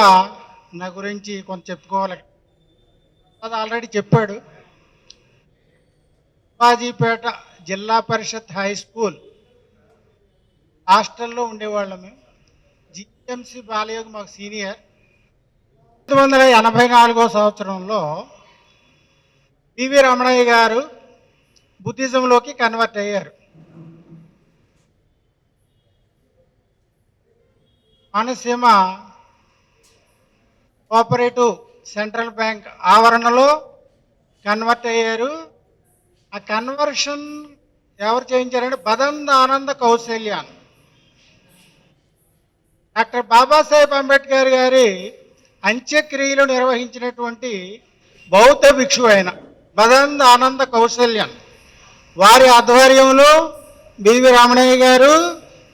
కూడా నా గురించి కొంత చెప్పుకోవాలి. అది ఆల్రెడీ చెప్పాడు. బాజీపేట జిల్లా పరిషత్ హై స్కూల్ హాస్టల్లో ఉండేవాళ్ళం మేము. జిఎంసి బాలయోగి మాకు సీనియర్. పంతొమ్మిది వందల ఎనభై నాలుగో సంవత్సరంలో పివి రమణయ్య గారు బుద్ధిజంలోకి కన్వర్ట్ అయ్యారు. మనసీమ కోఆపరేటివ్ సెంట్రల్ బ్యాంక్ ఆవరణలో కన్వర్ట్ అయ్యారు. ఆ కన్వర్షన్ ఎవరు చేయించారంటే బదంద ఆనంద కౌశల్యాన్. డాక్టర్ బాబాసాహెబ్ అంబేద్కర్ గారి అంత్యక్రియలు నిర్వహించినటువంటి బౌద్ధ భిక్షు ఆయన బదంద ఆనంద కౌశల్యాన్ వారి ఆధ్వర్యంలో బివి రామణయ్య గారు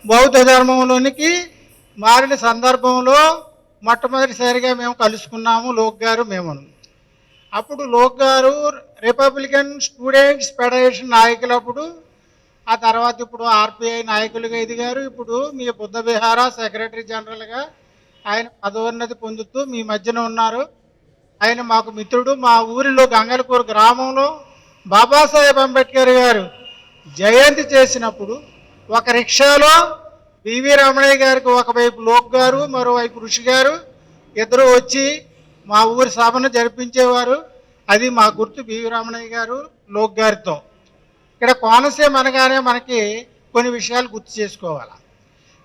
బౌద్ధ ధర్మంలోనికి మారిన సందర్భంలో మొట్టమొదటిసారిగా మేము కలుసుకున్నాము లోక్ గారు మేము అప్పుడు లోక్ గారు రిపబ్లికన్ స్టూడెంట్స్ ఫెడరేషన్ నాయకులప్పుడు ఆ తర్వాత ఇప్పుడు ఆర్పిఐ నాయకులుగా ఎదిగారు. ఇప్పుడు మీ బుద్ధ విహార సెక్రటరీ జనరల్గా ఆయన పదోన్నతి పొందుతూ మీ మధ్యన ఉన్నారు. ఆయన మాకు మిత్రుడు. మా ఊరిలో గంగలపూర్ గ్రామంలో బాబాసాహెబ్ అంబేద్కర్ గారు జయంతి చేసినప్పుడు ఒక రిక్షాలో పివి రమణయ్య గారికి ఒకవైపు లోక్ గారు మరోవైపు ఋషి గారు. ఇద్దరు వచ్చి మా ఊరి సభను జరిపించేవారు. అది మా గుర్తు పివి రమణయ్య గారు లోక్ గారితో. ఇక్కడ కోనసీమ అనగానే మనకి కొన్ని విషయాలు గుర్తు చేసుకోవాలి.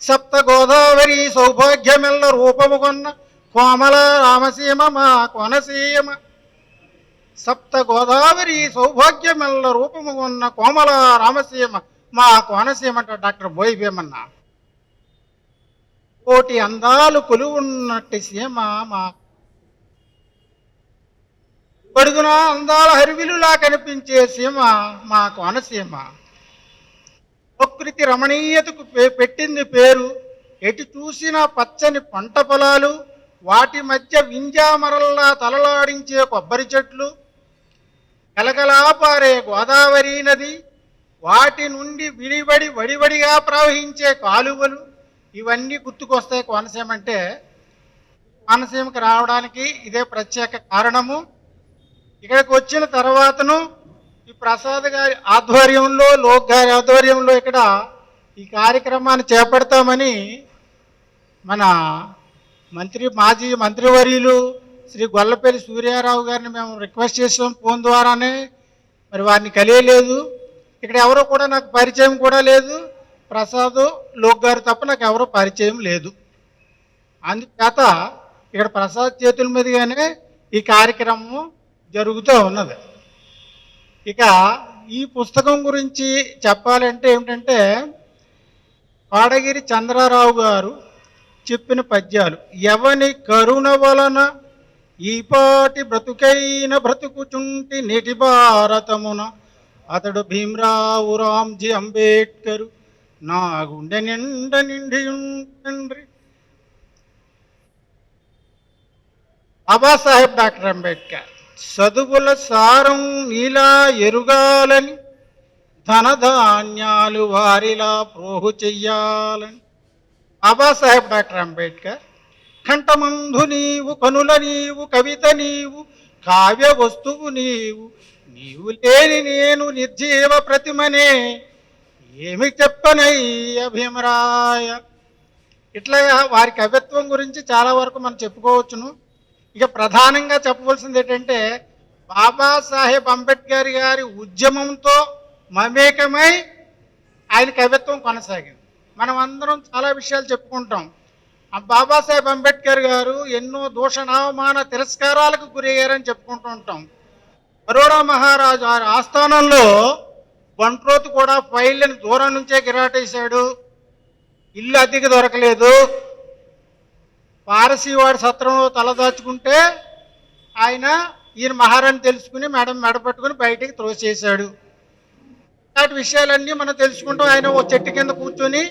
సప్త గోదావరి సౌభాగ్యమెల్ల రూపము కొన్న కోమల రామసీమ మా కోనసీమ. సప్త గోదావరి సౌభాగ్యమెల్ల రూపము కొన్న కోమల రామసీమ మా కోనసీమ అంటే డాక్టర్ బోయి భీమన్న. కోటి అందాలు కొలువున్నట్టు సీమ మా. పడుగున అందాల హరివిలులా కనిపించే సీమ మా కోనసీమ ప్రకృతి రమణీయతకు పెట్టింది పేరు ఎటు చూసినా పచ్చని పంట పొలాలు వాటి మధ్య వింజామరల్లా తలలాడించే కొబ్బరి చెట్లు కలకలాపారే గోదావరి నది వాటి నుండి విడివడి వడివడిగా ప్రవహించే కాలువలు ఇవన్నీ గుర్తుకొస్తాయి కోనసీమ అంటే కోనసీమకి రావడానికి ఇదే ప్రత్యేక కారణము. ఇక్కడికి వచ్చిన తర్వాతను ఈ ప్రసాద్ గారి ఆధ్వర్యంలో లోక్ గారి ఆధ్వర్యంలో ఇక్కడ ఈ కార్యక్రమాన్ని చేపడతామని మన మంత్రి మాజీ మంత్రివర్యులు శ్రీ గొల్లపల్లి సూర్యారావు గారిని మేము రిక్వెస్ట్ చేసాం ఫోన్ ద్వారానే. మరి వారిని కలియలేదు. ఇక్కడ ఎవరో కూడా నాకు పరిచయం కూడా లేదు. ప్రసాద్ లోక్ గారు తప్ప నాకు ఎవరో పరిచయం లేదు. అందుచేత ఇక్కడ ప్రసాద్ చేతుల మీదుగానే ఈ కార్యక్రమం జరుగుతూ ఉన్నది. ఇక ఈ పుస్తకం గురించి చెప్పాలంటే ఏమిటంటే పాడగిరి చంద్రారావు గారు చెప్పిన పద్యాలు ఎవని కరుణ వలన ఈపాటి బ్రతుకైన బ్రతుకుచుంటి నేటి భారతమున అతడు భీమరావు రామ్జీ అంబేద్కర్ నాగుండె నిండ నిండి బాబాసాహెబ్ డాక్టర్ అంబేద్కర్ చదువుల సారం నీలా ఎరుగాలని ధనధాన్యాలు వారిలా ప్రోహు చెయ్యాలని. బాబాసాహెబ్ డాక్టర్ అంబేద్కర్ కంఠమంధు నీవు కనుల నీవు కవిత నీవు కావ్య వస్తువు నీవు నీవు లేని నేను నిర్జీవ ప్రతిమనే ఏమి చెప్పనయ్య భీమరాయ ఇట్లా వారి కవిత్వం గురించి చాలా వరకు మనం చెప్పుకోవచ్చును. ఇక ప్రధానంగా చెప్పవలసింది ఏంటంటే బాబాసాహెబ్ అంబేద్కర్ గారి ఉద్యమంతో మమేకమై ఆయన కవిత్వం కొనసాగింది. మనం అందరం చాలా విషయాలు చెప్పుకుంటాం. ఆ బాబాసాహెబ్ అంబేద్కర్ గారు ఎన్నో దూషణావమాన తిరస్కారాలకు గురయ్యారని చెప్పుకుంటూ ఉంటాం. బరోడా మహారాజు వారి ఆస్థానంలో బంట్రోత్ కూడా ఫైళ్ళని దూరం నుంచే గిరాటేశాడు. ఇల్లు అద్దెకి దొరకలేదు. పారసీ వాడి సత్రంలో తలదాచుకుంటే ఆయన ఈయన మహారాణి తెలుసుకుని మేడం మెడ పట్టుకుని బయటికి త్రోసేశాడు ఇలాంటి విషయాలన్నీ మనం తెలుసుకుంటాం. ఆయన ఓ చెట్టు కింద కూర్చొని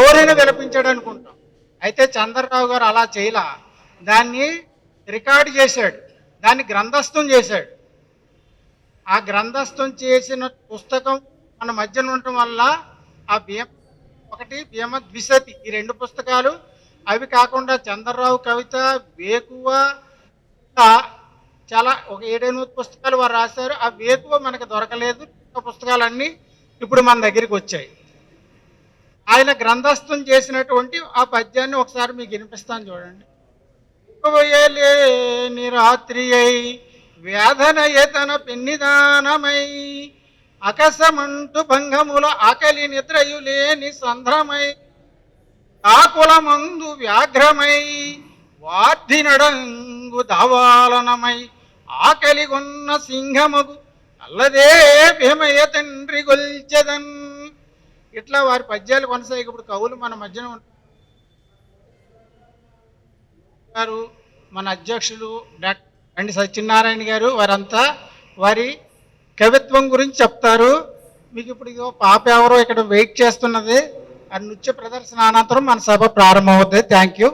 ఓరైన విలపించాడు అనుకుంటాం. అయితే చంద్రరావు గారు అలా చేయలా. దాన్ని రికార్డు చేశాడు. దాన్ని గ్రంథస్థం చేశాడు. ఆ గ్రంథస్థం చేసిన పుస్తకం మన మధ్యన ఉండటం వల్ల ఆ భీమ ఒకటి భీమ ద్విశతి ఈ రెండు పుస్తకాలు అవి కాకుండా చంద్రరావు కవిత వేకువ చాలా ఒక ఏడెనిమిది పుస్తకాలు వారు రాశారు. ఆ వేకువ మనకు దొరకలేదు. పుస్తకాలన్నీ ఇప్పుడు మన దగ్గరికి వచ్చాయి. ఆయన గ్రంథస్థం చేసినటువంటి ఆ పద్యాన్ని ఒకసారి మీకు వినిపిస్తాను చూడండి. రాత్రి అయి వేదనయతన పిన్నిదానమై అకసమంటు భంగముల ఆకలి నిద్రయు లేని సంధ్రమై ఆకులమందు వ్యాఘ్రమై వార్ధి నడంగు దావాలనమై ఆకలిగొన్న సింహముగు అల్లదే భీమయ్య తండ్రి గొల్చెదన్. ఇట్లా వారి పద్యాలు కొనసాగి ఇప్పుడు కవులు మన మధ్యన ఉంటారు మన అధ్యక్షులు డాక్టర్ అండ్ సత్యనారాయణ గారు వారంతా వారి కవిత్వం గురించి చెప్తారు. మీకు ఇప్పుడు ఇదో పాప ఎవరో ఇక్కడ వెయిట్ చేస్తున్నది. ఆ నృత్య ప్రదర్శన అనంతరం మన సభ ప్రారంభమవుతుంది. Thank you